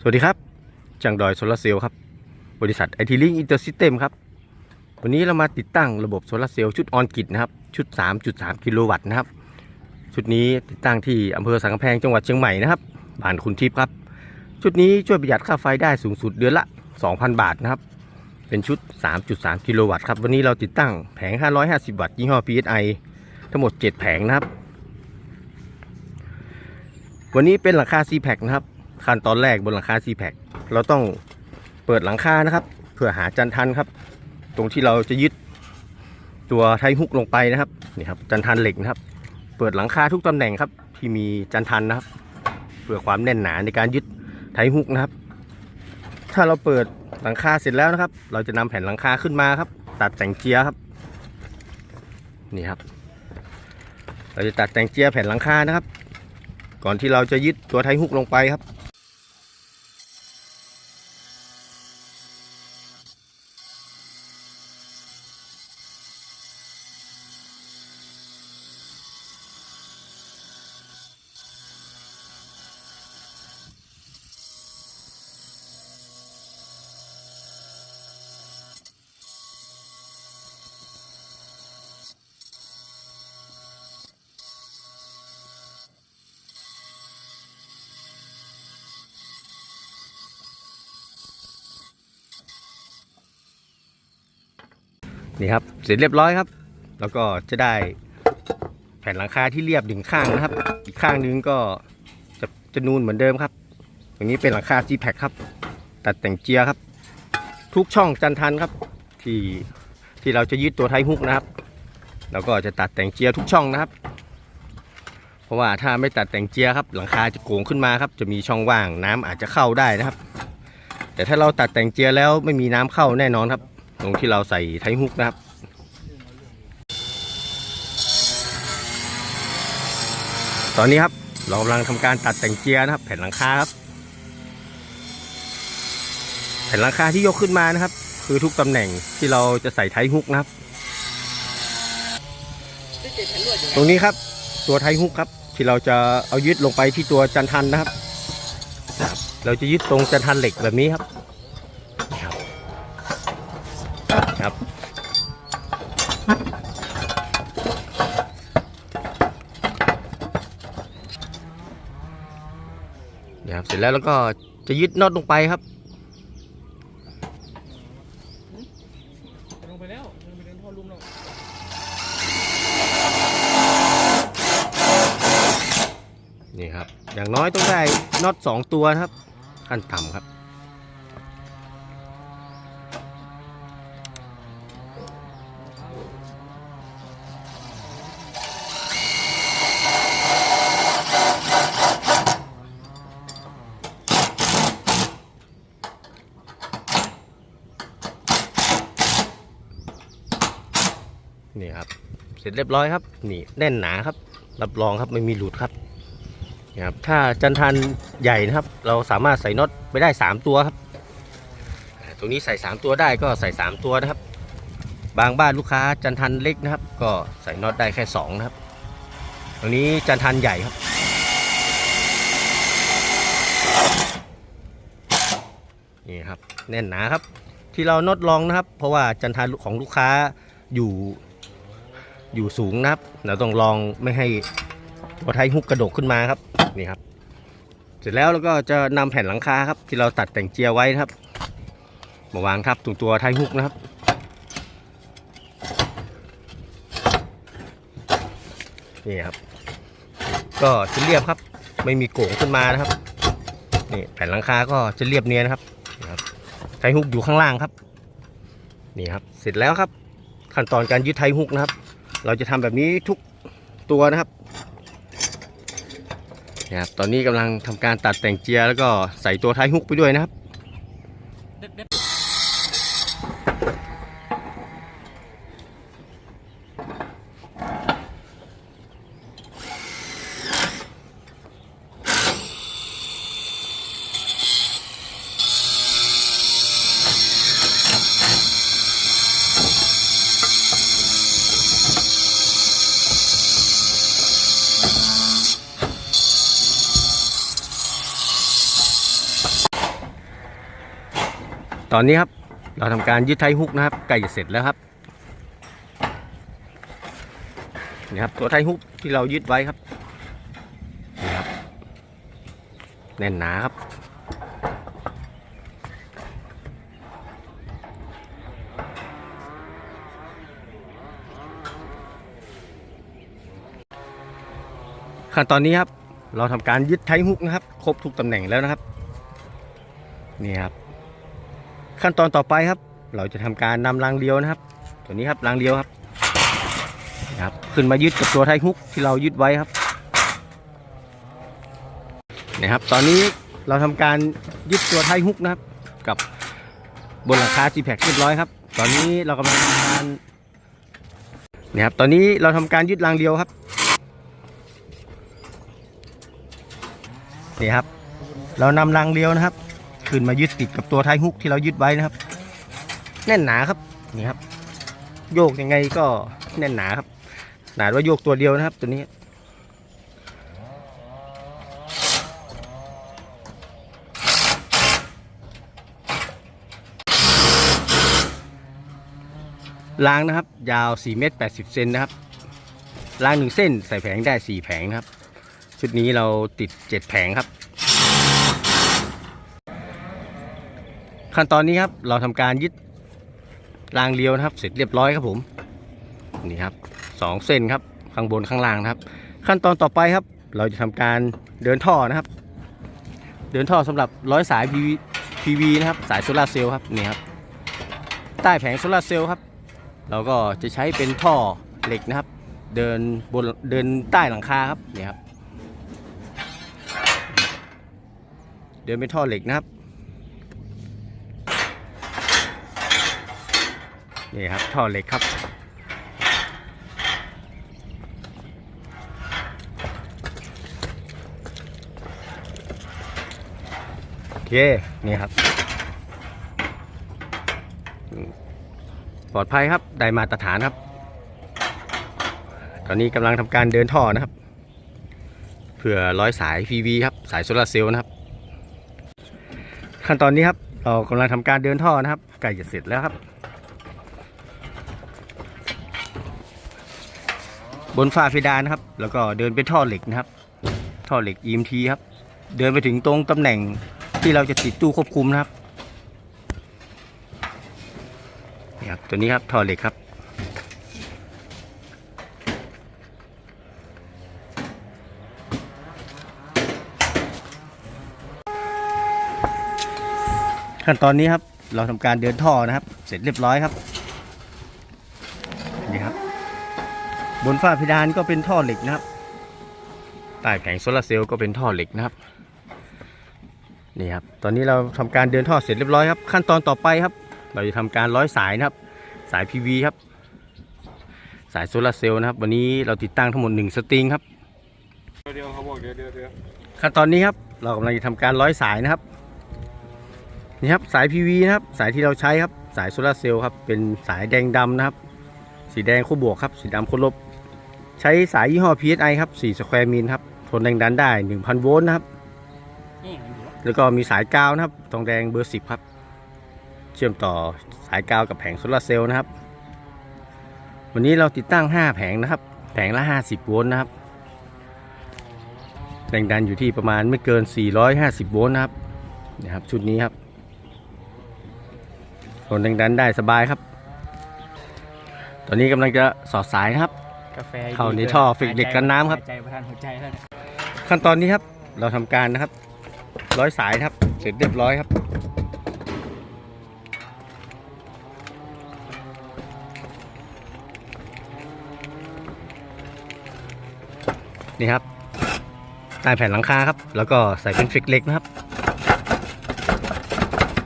สวัสดีครับ จังดอยโซลาเซลล์ครับ บริษัทไอทีลิงอินเตอร์ซิสเต็มครับ วันนี้เรามาติดตั้งระบบโซลาเซลล์ชุดออนกิดนะครับ ชุด 3.3 กิโลวัตต์นะครับ ชุดนี้ติดตั้งที่อำเภอสังกำแพงจังหวัดเชียงใหม่นะครับ บ้านคุณทิพย์ครับ ชุดนี้ช่วยประหยัดค่าไฟได้สูงสุดเดือนละ 2,000 บาทนะครับ เป็นชุด 3.3 กิโลวัตต์ครับ วันนี้เราติดตั้งแผง 550 วัตต์ยี่ห้อ PSI ทั้งหมด 7 แผงนะครับวันนี้เป็นหลังคา c p a c นะครับ ขั้นตอนแรกบนหลังคา c p a c เราต้องเปิดหลังคานะครับ เพื่อหาจันทันครับ ตรงที่เราจะยึดตัวไทฮุกลงไปนะครับนี่ครับจันทันเหล็กนะครับ เปิดหลังคาทุกตำแหน่งครับ ที่มีจันทันนะครับ เพื่อความแน่นหนาในการยึดไทฮุกนะครับ ถ้าเราเปิดหลังคาเสร็จแล้วนะครับ เราจะนำแผ่นหลังคาขึ้นมาครับ ตัดแต่งเจียครับนี่ครับ เราจะตัดแต่งเจียแผ่นหลังคานะครับ ก่อนที่เราจะยึดตัวไทฮุกลงไปครับ เสร็จเรียบร้อยครับ แล้วก็จะได้แผ่นหลังคาที่เรียบหนึ่งข้างนะครับ อีกข้างนึงก็จะจะนูนเหมือนเดิมครับตรงนี้เป็นหลังคา g p a c คครับ ตัดแต่งเจียร์ครับ ทุกช่องจันทันครับ ที่ที่เราจะยึดตัวไทฮุกนะครับเราก็จะตัดแต่งเจียร์ทุกช่องนะครับ เพราะว่าถ้าไม่ตัดแต่งเจียร์ครับ หลังคาจะโก่งขึ้นมาครับ จะมีช่องว่างน้ำอาจจะเข้าได้นะครับ แต่ถ้าเราตัดแต่งเจียร์แล้วไม่มีน้ำเข้าแน่นอนครับ ตรงที่เราใส่ไทฮุกนะครับ ตอนนี้ครับเรากำลังทำการตัดแต่งเจียร์นะครับ แผ่นหลังคาครับ แผ่นหลังคาที่ยกขึ้นมานะครับ คือทุกตำแหน่งที่เราจะใส่ไทฮุกนะครับ ตรงนี้ครับตัวไทฮุกครับ ที่เราจะเอายึดลงไปที่ตัวจันทันนะครับ เราจะยึดตรงจันทันเหล็กแบบนี้ครับ ครับ เนี่ยค ร็จแล้วแล้วก็จะยึดน็อตลงไปครับลงไปแล้วลงไปเดินท่อลุ่มแล้วนี่ครับ อย่างน้อยต้องได้น็อตสองตัวครับ ขั้นต่ำครับ นี่ครับ เสร็จเรียบร้อยครับ นี่แน่นหนาครับ รับรองครับไม่มีหลุดครับนี่ครับ ถ้าจันทันใหญ่นะครับ เราสามารถใส่น็อตไปได้ 3 ตัวครับตรงนี้ใส่ 3 ตัวได้ก็ใส่ 3 ตัวนะครับ บางบ้านลูกค้าจันทันเล็กนะครับ ก็ใส่น็อตได้แค่ 2 นะครับ ตรงนี้จันทันใหญ่ครับนี่ครับแน่นหนาครับ ที่เราน็อตลองนะครับ เพราะว่าจันทันของลูกค้าอยู่ อยู่สูงนะครับเราต้องลองไม่ให้ตัวไทยฮุกกระโดกขึ้นมาครับนี่ครับ เสร็จแล้วเราก็จะนำแผ่นหลังคาครับ ที่เราตัดแต่งเจียไว้นะครับมาวางทับตรงตัวไทยฮุกนะครับ นี่ครับ ก็จะเรียบครับ ไม่มีโก่งขึ้นมานะครับนี่แผ่นหลังคาก็จะเรียบเนียนนะครับนี่ครับไทยฮุกอยู่ข้างล่างครับ นี่ครับ เสร็จแล้วครับ ขั้นตอนการยึดไทยฮุกนะครับ เราจะทำแบบนี้ทุกตัวนะครับนะครับ ตอนนี้กำลังทำการตัดแต่งเจียร์แล้วก็ใส่ตัวท้ายฮุกไปด้วยนะครับ ตอนนี้ครับเราทำการยึดไทฮุกนะครับใกล้จะเสร็จแล้วครับนี่ครับตัวไทฮุกที่เรายึดไว้ครับนี่ครับแน่นหนาครับขั้นตอนนี้ครับเราทำการยึดไทฮุกนะครับ ครบทุกตำแหน่งแล้วนะครับ นี่ครับ ขั้นตอนต่อไปครับ เราจะทำการนำรางเดียวนะครับ ตัวนี้ครับรางเดียวครับครับ ขึ้นมายึดกับตัวไทฮุกที่เรายึดไว้ครับนี่ครับ ตอนนี้เราทำการยึดตัวไทฮุกนะครับ กับบนหลังคาจีแพคเรียบร้อยครับ ตอนนี้เรากำลังทำการนี่ครับตอนนี้เราทำการยึดรางเดียวครับนี่ครับ เรานำรางเดียวนะครับ ขึ้นมายึดติดกับตัวท้ายฮุกที่เรายึดไว้นะครับ แน่นหนาครับนี่ครับ โยกยังไงก็แน่นหนาครับหนาว่าโยกตัวเดียวนะครับ ตัวนี้รางนะครับ ยาว 4 เมตร 80 เซนนะครับรางหนึ่งเส้นใส่แผงได้ 4 แผงนะครับ ชุดนี้เราติด 7 แผงครับ ขั้นตอนนี้ครับเราทำการยึดรางเลียวนะครับ เสร็จเรียบร้อยครับผมนี่ครับสองเส้นครับข้างบนข้างล่างนะครับ ขั้นตอนต่อไปครับ เราจะทำการเดินท่อนะครับ เดินท่อสำหรับร้อยสาย PV PV นะครับ สายโซลาร์เซลล์ครับนี่ครับใต้แผงโซลาร์เซลล์ครับ เราก็จะใช้เป็นท่อเหล็กนะครับ เดินบนเดินใต้หลังคาครับนี่ครับเดินเป็นท่อเหล็กนะครับ นี่ครับท่อเหล็กครับ โอเค นี่ครับ ปลอดภัยครับ ได้มาตรฐานครับ ตอนนี้กำลังทำการเดินท่อนะครับ เพื่อร้อยสาย PV ครับ สายโซลาร์เซลล์นะครับ ขั้นตอนนี้ครับเรากำลังทำการเดินท่อนะครับ ใกล้จะเสร็จแล้วครับ บนฝ้าเพดานนะครับ แล้วก็เดินเป็นท่อเหล็กนะครับ ท่อเหล็ก EMT ครับ เดินไปถึงตรงตำแหน่งที่เราจะติดตู้ควบคุมนะครับนี่ครับตัวนี้ครับท่อเหล็กครับ ขั้นตอนนี้ครับ เราทำการเดินท่อนะครับ เสร็จเรียบร้อยครับนี่ครับ บนฝ้าเพดานก็เป็นท่อเหล็กนะครับใต้แผงโซลาร์เซลล์ก็เป็นท่อเหล็กนะครับนี่ครับตอนนี้เราทำการเดินท่อเสร็จเรียบร้อยครับ ขั้นตอนต่อไปครับ เราจะทำการร้อยสายนะครับ สาย PV ครับ สายโซลาร์เซลล์นะครับ วันนี้เราติดตั้งทั้งหมด1สตริงครับเดี๋ยวเขาบอกเดี๋ยวเดขั้นตอนนี้ครับเรากำลังจะทำการร้อยสายนะครับนี่ครับสาย PV นะครับ สายที่เราใช้ครับสายโซลาร์เซลล์ครับเป็นสายแดงดำนะครับ สีแดงคู่บวกครับ สีดำคู่ลบ ใช้สายยี่ห้อ PSI ครับ4สแควร์มิลครับ ทนแรงดันได้ 1,000 โวลต์นะครับนี่มันอยู่แล้วก็มีสายกาวนะครับ ทองแดงเบอร์ 10 ครับ เชื่อมต่อสายกาวกับแผงโซลาร์เซลล์นะครับ วันนี้เราติดตั้ง 5 แผงนะครับ แผงละ 50 โวลต์นะครับ แรงดันอยู่ที่ประมาณไม่เกิน 450 โวลต์นะครับนี่ครับ ชุดนี้ครับทนแรงดันได้สบายครับ ตอนนี้กำลังจะสอดสายนะครับ กาแฟเข้าในท่อฟิกเด็กกันน้ำครับ ใจประทานหัวใจแล้วเนี่ยขั้นตอนนี้ครับ เราทำการนะครับ ร้อยสายนะครับ เสร็จเรียบร้อยครับ นี่ครับใต้แผ่นหลังคาครับ แล้วก็ใส่เป็นฟิกเหล็กนะครับ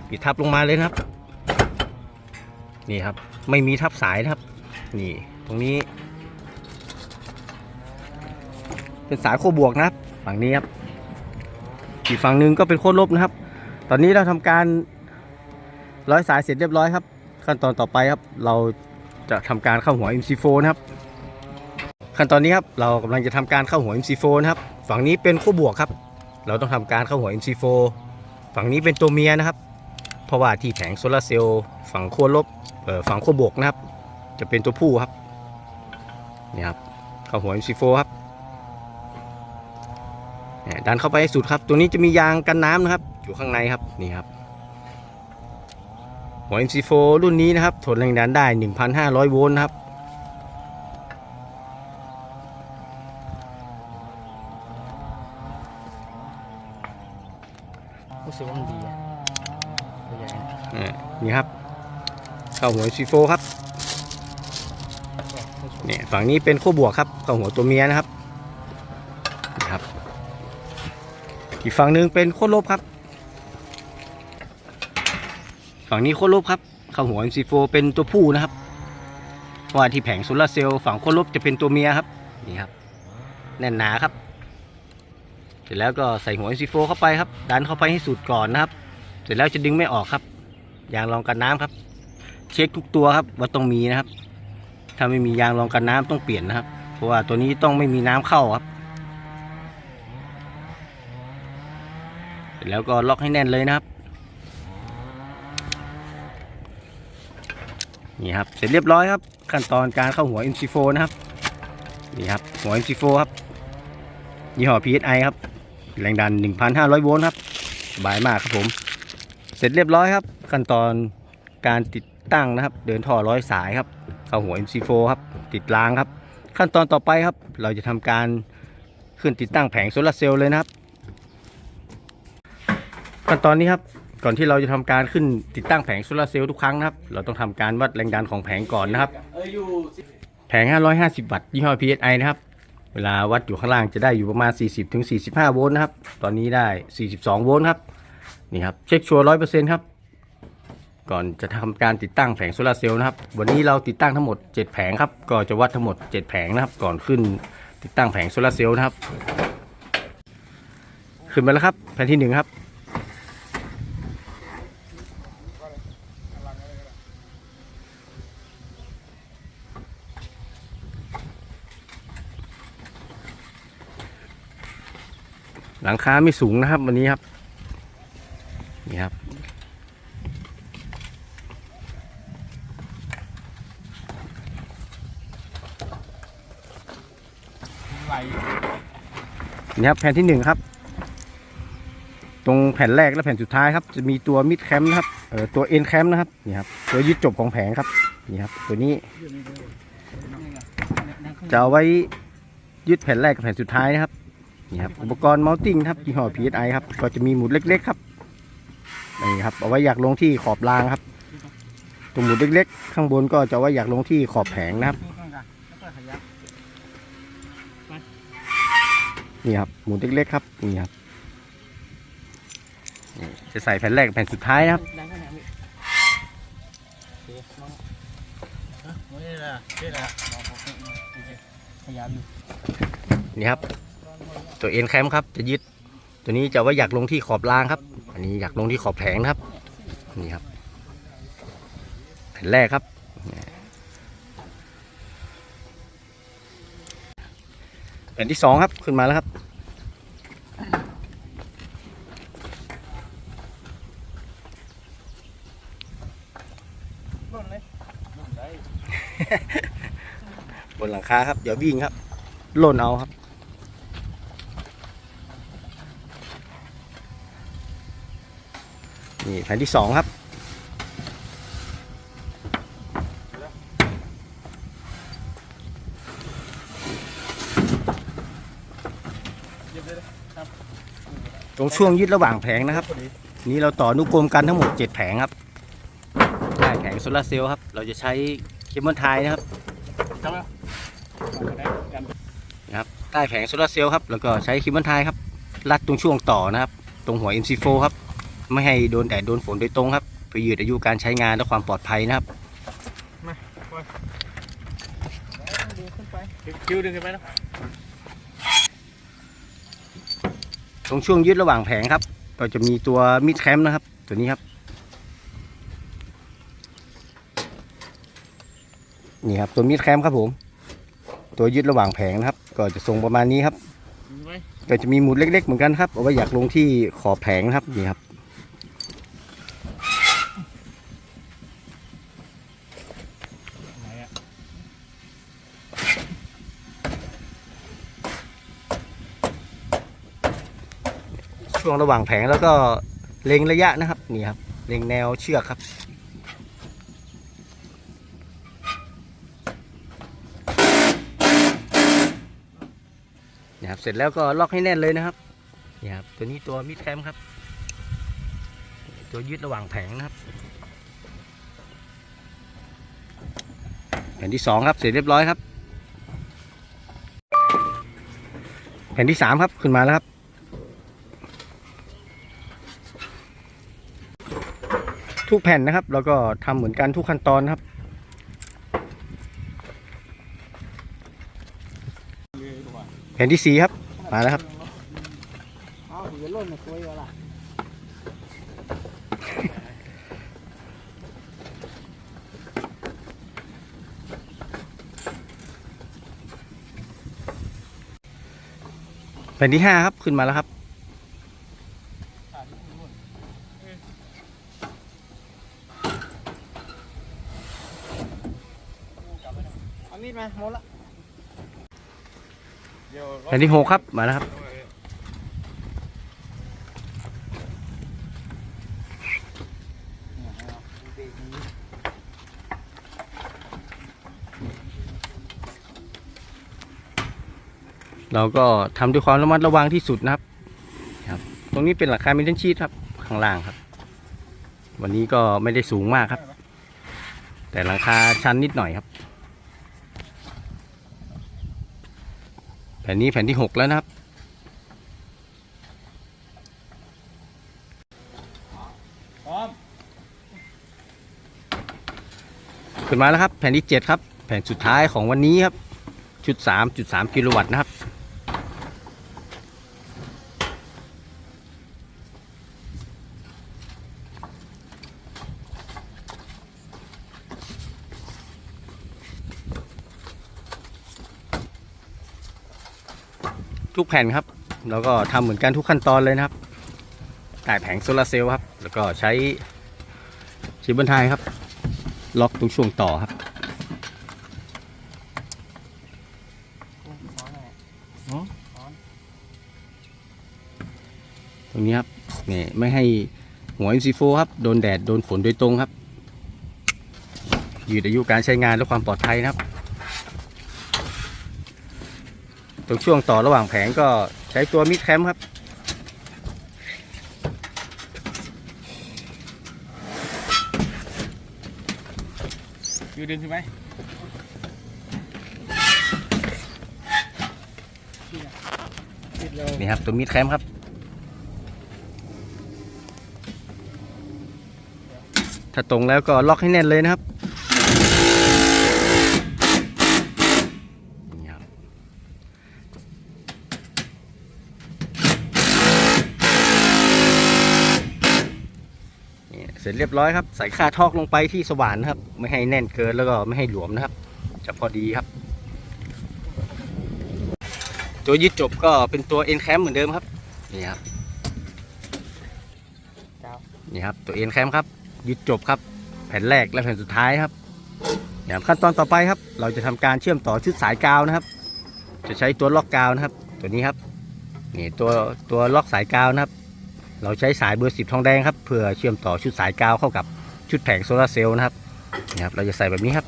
ปิดทับลงมาเลยนะครับ นี่ครับ ไม่มีทับสายนะครับ นี่ ตรงนี้ เป็นสายโคบวกนะครับ ฝั่งนี้ครับอีกฝั่งหนึ่งก็เป็นโคลบนะครับ ตอนนี้เราทำการร้อยสายเสร็จเรียบร้อยครับ ขั้นตอนต่อไปครับเราจะทำการเข้าหัว MC4 นะครับ ขั้นตอนนี้ครับเรากำลังจะทำการเข้าหัว MC4 นะครับ ฝั่งนี้เป็นโคบวกครับ เราต้องทำการเข้าหัว MC4 ฝั่งนี้เป็นตัวเมียนะครับ เพราะว่าที่แผงโซลาเซลล์ฝั่งขั้วลบเอ่อฝั่งขั้วบวกนะครับ จะเป็นตัวผู้ครับนี่ครับเข้าหัว MC4 ครับ ดันเข้าไปให้สุดครับ ตัวนี้จะมียางกันน้ำนะครับ อยู่ข้างในครับนี่ครับหัว MC4 รุ่นนี้นะครับทนแรงดันได้ 1,500 โวลต์นะครับรู้สึกว่ามันดีอะตัวใหญ่นะอ่านี่ครับ เข้าหัว MC4 ครับเนี่ยฝั่งนี้เป็นขั้วบวกครับเข้าหัวตัวเมียนะครับนี่ครับ อีกฝั่งหนึ่งเป็นขั้วลบครับ ฝั่งนี้ขั้วลบครับข้าหัว MC4 เป็นตัวผู้นะครับ เพราะว่าที่แผงโซลาเซลล์ฝั่งขั้วลบจะเป็นตัวเมียครับ นี่ครับ แน่นหนาครับ เสร็จแล้วก็ใส่หัว MC4 เข้าไปครับ ดันเข้าไปให้สุดก่อนนะครับ เสร็จแล้วจะดึงไม่ออกครับ ยางรองกันน้ำครับ เช็คทุกตัวครับว่าต้องมีนะครับ ถ้าไม่มียางรองกันน้ำต้องเปลี่ยนนะครับ เพราะว่าตัวนี้ต้องไม่มีน้ำเข้าครับ เสร็จ แล้วก็ล็อกให้แน่นเลยนะครับ นี่ครับ เสร็จเรียบร้อยครับ ขั้นตอนการเข้าหัว MC4 นะครับ นี่ครับ หัว MC4 ครับยี่ห้อ PSI ครับ แรงดัน 1,500 โวลต์ครับ สบายมากครับผม เสร็จเรียบร้อยครับ ขั้นตอนการติดตั้งนะครับ เดินท่อร้อยสายครับ เข้าหัว MC4 ครับ ติดรางครับ ขั้นตอนต่อไปครับ เราจะทำการขึ้นติดตั้งแผงโซลาร์เซลล์เลยนะครับ ขั้นตอนนี้ครับก่อนที่เราจะทำการขึ้นติดตั้งแผงโซลาร์เซลล์ทุกครั้งนะครับ เราต้องทำการวัดแรงดันของแผงก่อนนะครับ แผง 550 วัตต์ยี่ห้อ PSI นะครับ เวลาวัดอยู่ข้างล่างจะได้อยู่ประมาณ 40-45 โวลต์นะครับ ตอนนี้ได้ 42 โวลต์ครับ นี่ครับ เช็คชัวร์ร้อยเปอร์เซ็นต์ครับ ก่อนจะทำการติดตั้งแผงโซลาร์เซลล์นะครับ วันนี้เราติดตั้งทั้งหมด 7 แผงครับ ก็จะวัดทั้งหมด 7 แผงนะครับ ก่อนขึ้นติดตั้งแผงโซลาร์เซลล์นะครับ ขึ้นมาแล้วครับ แผงที่หนึ่งครับ หลังคาไม่สูงนะครับ วันนี้ครับ นี่ครับ นี่ครับแผ่นที่หนึ่งครับ ตรงแผ่นแรกและแผ่นสุดท้ายครับ จะมีตัวมิดแคมป์นะครับเอ่อตัวเอ็นแคมป์นะครับนี่ครับตัวยึดจบของแผงครับนี่ครับ ตัวนี้จะเอาไว้ยึดแผ่นแรกกับแผ่นสุดท้ายนะครับ นี่ครับอุปกรณ์ mounting ครับยี่ห้อ PSI ครับ ก็จะมีหมุดเล็ก ๆ ครับนี่ครับเอาไว้อยากลงที่ขอบรางครับตรงหมุดเล็ก ๆ ข้างบนก็จะเอาไว้อยากลงที่ขอบแผงนะครับนี่ครับหมุนเล็กๆครับนี่ครับจะใส่แผ่นแรกแผ่นสุดท้ายนะครับนี่ครับ ตัวเอ็นแคมครับ จะยึด ตัวนี้จะเอาไว้อยากลงที่ขอบรางครับ อันนี้อยากลงที่ขอบแผงนะครับ นี่ครับแผ่นแรกครับ แผ่นที่สองครับขึ้นมาแล้วครับรุ่นเลยบนหลังคาครับ เดี๋ยววิ่งครับหล่นเอาครับ นี่แผ่นที่สองครับ ตรงช่วงยึดระหว่างแผงนะครับ นี้เราต่อนุกรมกันทั้งหมด 7 แผงครับได้แผงโซลาร์เซลล์ครับ เราจะใช้เคเบิลไทยนะครับทำแล้วได้กันะครับใต้แผงโซลาร์เซลล์ครับ แล้วก็ใช้เคเบิลไทยครับ รัดตรงช่วงต่อนะครับ ตรงหัว MC4 ครับ ไม่ให้โดนแดดโดนฝนโดยตรงครับเพื่อยืดอายุการใช้งานและความปลอดภัยนะครับดึงขึ้นไปคิวดึงขึ้นไปแล้วตรงช่วงยึดระหว่างแผงครับก็จะมีตัวมิดแคมนะครับ ตัวนี้ครับนี่ครับตัวมิดแคมครับผม ตัวยึดระหว่างแผงนะครับ ก็จะทรงประมาณนี้ครับดึงไว้ก็จะมีหมุดเล็ก ๆ เหมือนกันครับเอาไว้อยากลงที่ขอบแผงนะครับนี่ครับ ระหว่างแผงแล้วก็เล็งระยะนะครับนี่ครับเล็งแนวเชือกครับนะครับเสร็จแล้วก็ล็อกให้แน่นเลยนะครับนี่ครับตัวนี้ตัวมิดแคมครับ ตัวยึดระหว่างแผงนะครับแผ่นที่สองครับเสร็จเรียบร้อยครับ แผ่นที่สามครับขึ้นมาแล้วครับ ทุกแผ่นนะครับ แล้วก็ทำเหมือนกันทุกขั้นตอนครับแผ่นที่สี่ครับมาแล้วครับเอาอย่าล่นนะตัวเยอะล่ะแผ่นที่ห้าครับขึ้นมาแล้วครับ เอามีดมาหมดละ แผ่น ที่หกครับมาแล้วครับเราก็ทำด้วยความระมัดระวังที่สุดนะครับครับ ตรงนี้เป็นหลังคาเมนเทนชีตครับ ข้างล่างครับ วันนี้ก็ไม่ได้สูงมากครับ แต่หลังคาชันนิดหน่อยครับ ผ่นนี้แผ่นที่หกแล้วนะครับพร้อมขึ้นมาแล้วครับ แผ่นที่เจ็ดครับ แผ่นสุดท้ายของวันนี้ครับ ชุดสามจุดสามกิโลวัตต์นะครับ ทุกแผ่นครับ แล้วก็ทำเหมือนกันทุกขั้นตอนเลยนะครับต่แผงโซลาเซลล์ครับ แล้วก็ใช้ชิบันไทยครับ ล็อกตรงช่วงต่อครับตรงนี้ครับนี่ไม่ให้หัว MC4 ครับ โดนแดด โดนฝนโดยตรงครับ ยืดอายุการใช้งานและความปลอดภัยนะครับ ต รงช่วงต่อระหว่างแผงก็ใช้ตัวมิดแคมป์ครับ ยืดดึงใช่ไหมนี่ครับตัวมิดแคมป์ครับถ้าตรงแล้วก็ล็อกให้แน่นเลยนะครับ ร็จเรียบร้อยครับ ใส่ค่าทอกลงไปที่สว่านนะครับ ไม่ให้แน่นเกินแล้วก็ไม่ให้หลวมนะครับ จะพอดีครับ ตัวยึดจบก็เป็นตัว N cam เหมือนเดิมครับ นี่ครับ นี่ครับตัว N cam คมครับ ยึดจบครับ แผ่นแรกและแผ่นสุดท้ายครับนี่ครับขั้นตอนต่อไปครับ เราจะทำการเชื่อมต่อชุดสายกาวนะครับ จะใช้ตัวล็อกกาวนะครับ ตัวนี้ครับ นี่ตัวตัวล็อกสายกาวนะครับ เราใช้สายเบอร์สิบทองแดงครับเพื่อเชื่อมต่อชุดสายกาวเข้ากับชุดแผงโซลาเซลล์นะครับนี่ครับ เราจะใส่แบบนี้ครับ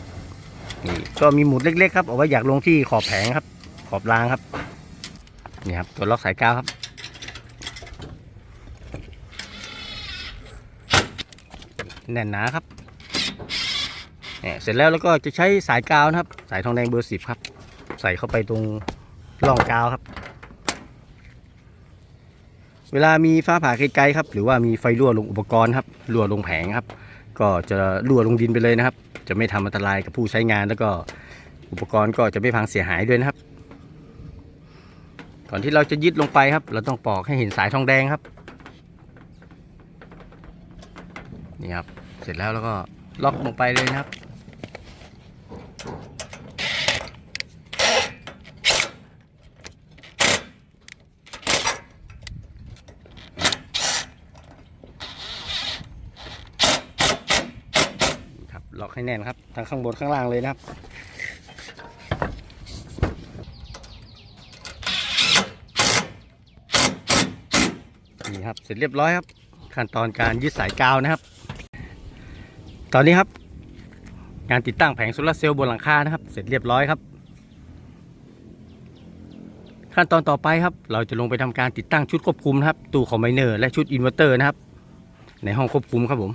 นี่ก็มีหมุดเล็กๆครับเอาไว้อยากลงที่ขอบแผงครับ ขอบรางครับนี่ครับตัวล็อกสายกาวครับแน่นหนาครับเนี่ยเสร็จแล้วแล้วก็จะใช้สายกาวนะครับ สายทองแดงเบอร์สิบครับ ใส่เข้าไปตรงร่องกาวครับ เวลามีฟ้าผ่าไกลๆครับ หรือว่ามีไฟรั่วลงอุปกรณ์ครับรั่วลงแผงครับ ก็จะรั่วลงดินไปเลยนะครับ จะไม่ทำอันตรายกับผู้ใช้งาน แล้วก็อุปกรณ์ก็จะไม่พังเสียหายด้วยนะครับ ก่อนที่เราจะยึดลงไปครับ เราต้องปอกให้เห็นสายทองแดงครับนี่ครับเสร็จแล้วแล้วก็ล็อกลงไปเลยนะครับ ครับ ล็อกให้ แน่นครับทั้งข้างบนข้างล่างเลยนะครับนี่ครับเสร็จเรียบร้อยครับ ขั้นตอนการยึดสายกาวนะครับ ตอนนี้ครับงานติดตั้งแผงโซลาเซลล์บนหลังคานะครับ เสร็จเรียบร้อยครับ ขั้นตอนต่อไปครับ เราจะลงไปทำการติดตั้งชุดควบคุมนะครับตู้คอมไบเนอร์และชุดอินเวอร์เตอร์นะครับ ในห้องควบคุมครับผม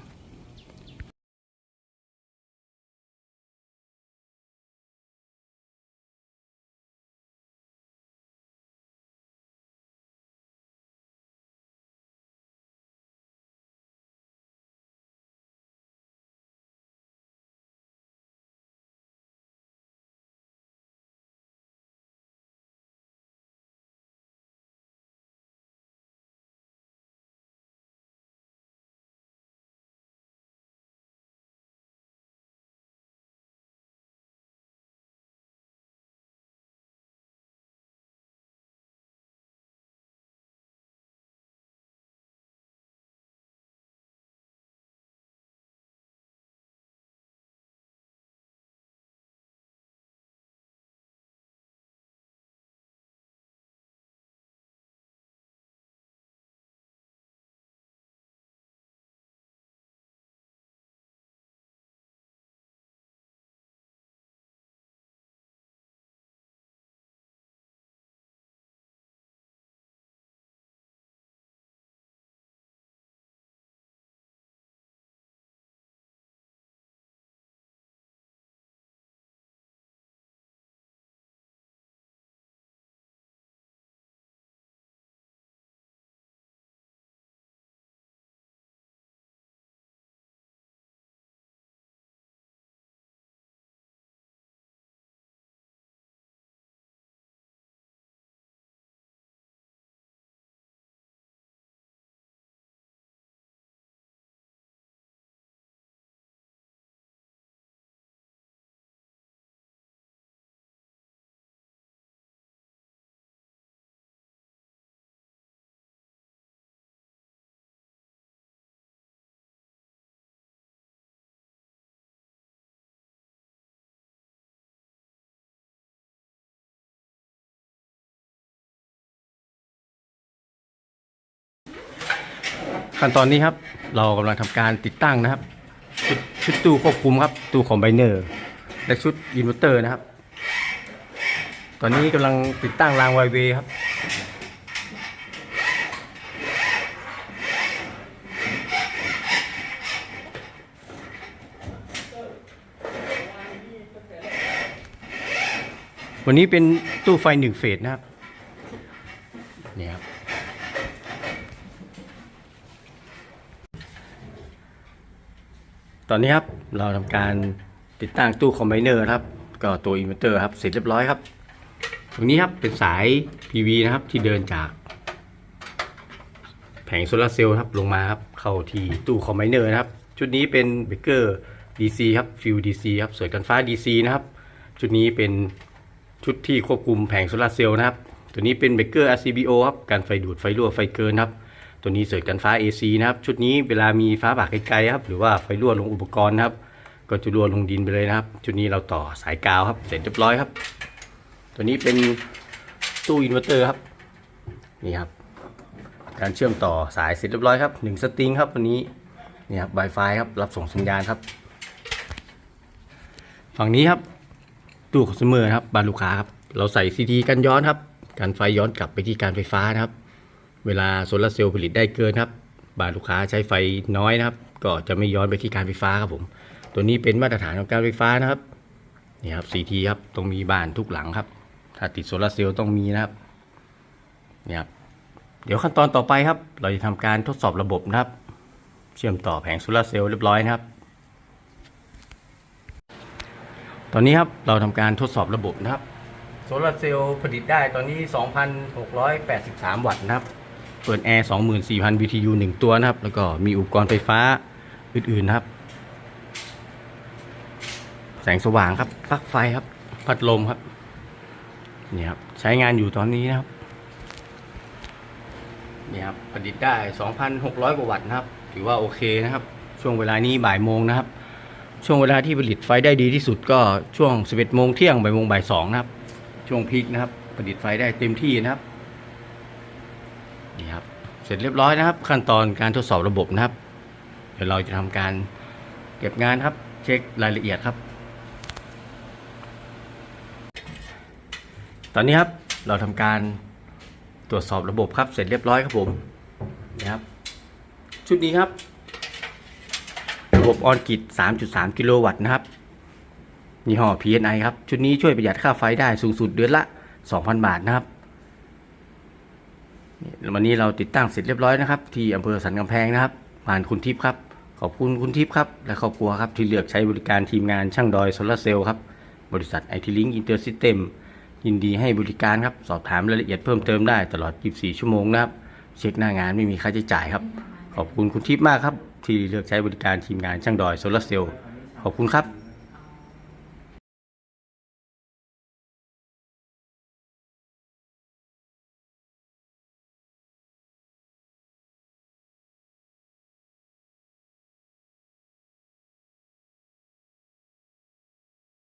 ขั้นตอนนี้ครับ เรากำลังทำการติดตั้งนะครับชุดชุดตู้ควบคุมครับ ตู้คอมไบเนอร์ และชุดอินเวอร์เตอร์นะครับ ตอนนี้กำลังติดตั้งรางไวเวครับวันนี้เป็นตู้ไฟหนึ่งเฟสนะครับเนี่ยครับ ตอนนี้ครับเราทำการติดตั้งตู้คอมไบเนอร์ครับ ก็ตัวอินเวอร์เตอร์ครับเสร็จเรียบร้อยครับ ตรงนี้ครับเป็นสาย PV นะครับที่เดินจากแผงโซลาเซลล์ครับลงมาครับเข้าที่ตู้คอมไบเนอร์นะครับ ชุดนี้เป็นเบเกอร์ DC ครับฟิว DC ครับสวยกันฟ้า DC นะครับ ชุดนี้เป็นชุดที่ควบคุมแผงโซลาเซลล์นะครับ ตัวนี้เป็นเบเกอร์ RCBO ครับการไฟดูดไฟรั่วไฟเกินครับ ตัวนี้เสริมกันฟ้า AC นะครับชุดนี้เวลามีฟ้าผ่าไกลๆครับหรือว่าไฟรั่วลงอุปกรณ์นะครับ ก็จะรั่วลงดินไปเลยนะครับ ชุดนี้เราต่อสายกาวครับเสร็จเรียบร้อยครับ ตัวนี้เป็นตู้อินเวอร์เตอร์ครับนี่ครับการเชื่อมต่อสายเสร็จเรียบร้อยครับหนึ่งสตริงครับวันนี้นี่ครับ Wi-Fi ครับรับส่งสัญญาณครับ ฝั่งนี้ครับตู้คอน sumer นครับบานลูกค้าครับเราใส่ซีดีกันย้อนครับ การไฟย้อนกลับไปที่การไฟฟ้านะครับ เวลาโซลาร์เซลล์ผลิตได้เกินครับบานลูกค้าใช้ไฟน้อยนะครับ ก็จะไม่ย้อนไปที่การไฟฟ้าครับผม ตัวนี้เป็นมาตรฐานของการไฟฟ้านะครับนี่ครับ CT ครับต้องมีบ้านทุกหลังครับ ถ้าติดโซลาร์เซลล์ต้องมีนะครับนี่ครับเดี๋ยวขั้นตอนต่อไปครับ เราจะทำการทดสอบระบบนะครับ เชื่อมต่อแผงโซลาร์เซลล์เรียบร้อยนะครับ ตอนนี้ครับเราทำการทดสอบระบบนะครับโซลาร์เซลล์ผลิตได้ตอนนี้ 2,683 วัตต์นะครับ เปิดแอร์ 24,000 BTU 1 ตัวนะครับ แล้วก็มีอุปกรณ์ไฟฟ้าอื่นๆนะครับ แสงสว่างครับปลั๊กไฟครับ พัดลมครับนี่ครับ ใช้งานอยู่ตอนนี้นะครับนี่ครับผลิตได้ 2,600 กว่าวัตต์นะครับ ถือว่าโอเคนะครับ ช่วงเวลานี้บ่ายโมงนะครับ ช่วงเวลาที่ผลิตไฟได้ดีที่สุดก็ช่วง 11โมงเที่ยงบ่ายโมงบ่ายสองนะครับ ช่วงพีคนะครับ ผลิตไฟได้เต็มที่นะครับ นี่ครับเสร็จเรียบร้อยนะครับ ขั้นตอนการทดสอบระบบนะครับ เดี๋ยวเราจะทำการเก็บงานครับ เช็ครายละเอียดครับ ตอนนี้ครับเราทำการตรวจสอบระบบครับ เสร็จเรียบร้อยครับผมนะครับ ชุดนี้ครับ ระบบออนกิต3.3 กิโลวัตต์นะครับยี่ห้อ PNI ครับ ชุดนี้ช่วยประหยัดค่าไฟได้สูงสุดเดือนละ 2,000 บาทนะครับ วันนี้เราติดตั้งเสร็จเรียบร้อยนะครับ ที่อำเภอสันกำแพงนะครับผ่านคุณทิพย์ครับ ขอบคุณคุณทิพย์ครับ และครอบครัวครับที่เลือกใช้บริการทีมงานช่างดอยโซลาร์เซลล์ครับ บริษัทไอทีลิงก์อินเตอร์ซิสเต็มยินดีให้บริการครับ สอบถามรายละเอียดเพิ่มเติมได้ตลอด 24 ชั่วโมงนะครับ เช็คหน้างานไม่มีค่าใช้จ่ายครับ ขอบคุณคุณทิพย์มากครับ ที่เลือกใช้บริการทีมงานช่างดอยโซลาร์เซลล์ขอบคุณครับ